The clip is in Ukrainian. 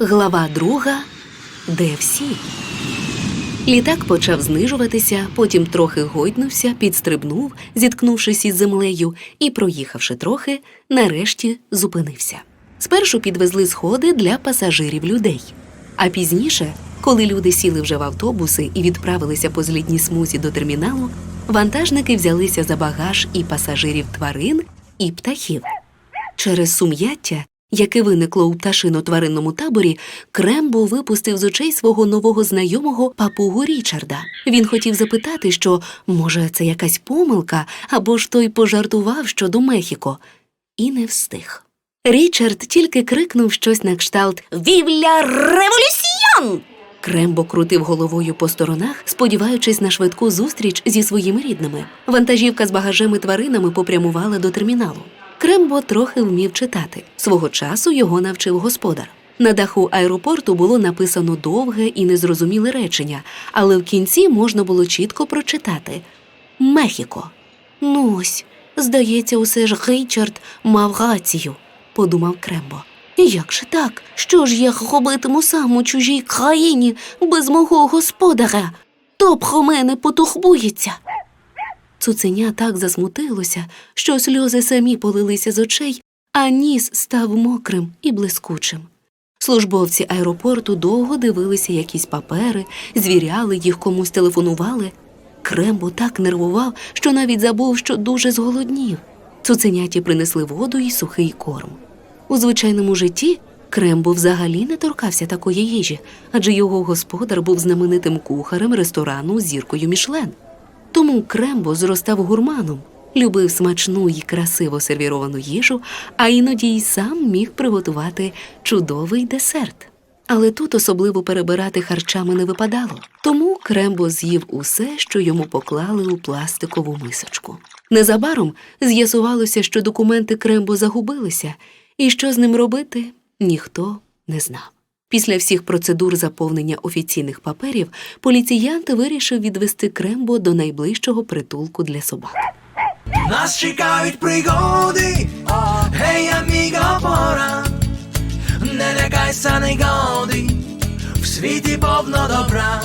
Глава друга. Де всі? Літак почав знижуватися, потім трохи гойднувся, підстрибнув, зіткнувшись із землею, і, проїхавши трохи, нарешті зупинився. Спершу підвезли сходи для пасажирів людей. А пізніше, коли люди сіли вже в автобуси і відправилися по злітній смузі до терміналу, вантажники взялися за багаж і пасажирів тварин, і птахів. Через сум'яття, яке виникло у пташино-тваринному таборі, Крембо випустив з очей свого нового знайомого папугу Річарда. Він хотів запитати, що може це якась помилка, або ж той пожартував щодо Мехіко, і не встиг. Річард тільки крикнув щось на кшталт Вівля революціон! Крембо крутив головою по сторонах, сподіваючись на швидку зустріч зі своїми рідними. Вантажівка з багажем і тваринами попрямувала до терміналу. Крембо трохи вмів читати. Свого часу його навчив господар. На даху аеропорту було написано довге і незрозуміле речення, але в кінці можна було чітко прочитати Мехіко. Ну ось, здається, усе ж Річард мав рацію, подумав Крембо. Як же так? Що ж я робитиму сам у чужій країні без мого господаря? То про мене потурбується. Цуценя так засмутилося, що сльози самі полилися з очей, а ніс став мокрим і блискучим. Службовці аеропорту довго дивилися якісь папери, звіряли їх комусь телефонували. Крембо так нервував, що навіть забув, що дуже зголоднів. Цуценяті принесли воду і сухий корм. У звичайному житті Крембо взагалі не торкався такої їжі, адже його господар був знаменитим кухарем ресторану зіркою Мішлен. Тому Крембо зростав гурманом, любив смачну і красиво сервіровану їжу, а іноді й сам міг приготувати чудовий десерт. Але тут особливо перебирати харчами не випадало. Тому Крембо з'їв усе, що йому поклали у пластикову мисочку. Незабаром з'ясувалося, що документи Крембо загубилися, і що з ним робити, ніхто не знав. Після всіх процедур заповнення офіційних паперів поліціянт вирішив відвести Крембо до найближчого притулку для собак. Нас чекають пригоди, гей, аміго, пора, не лякайся негоди, в світі повно добра,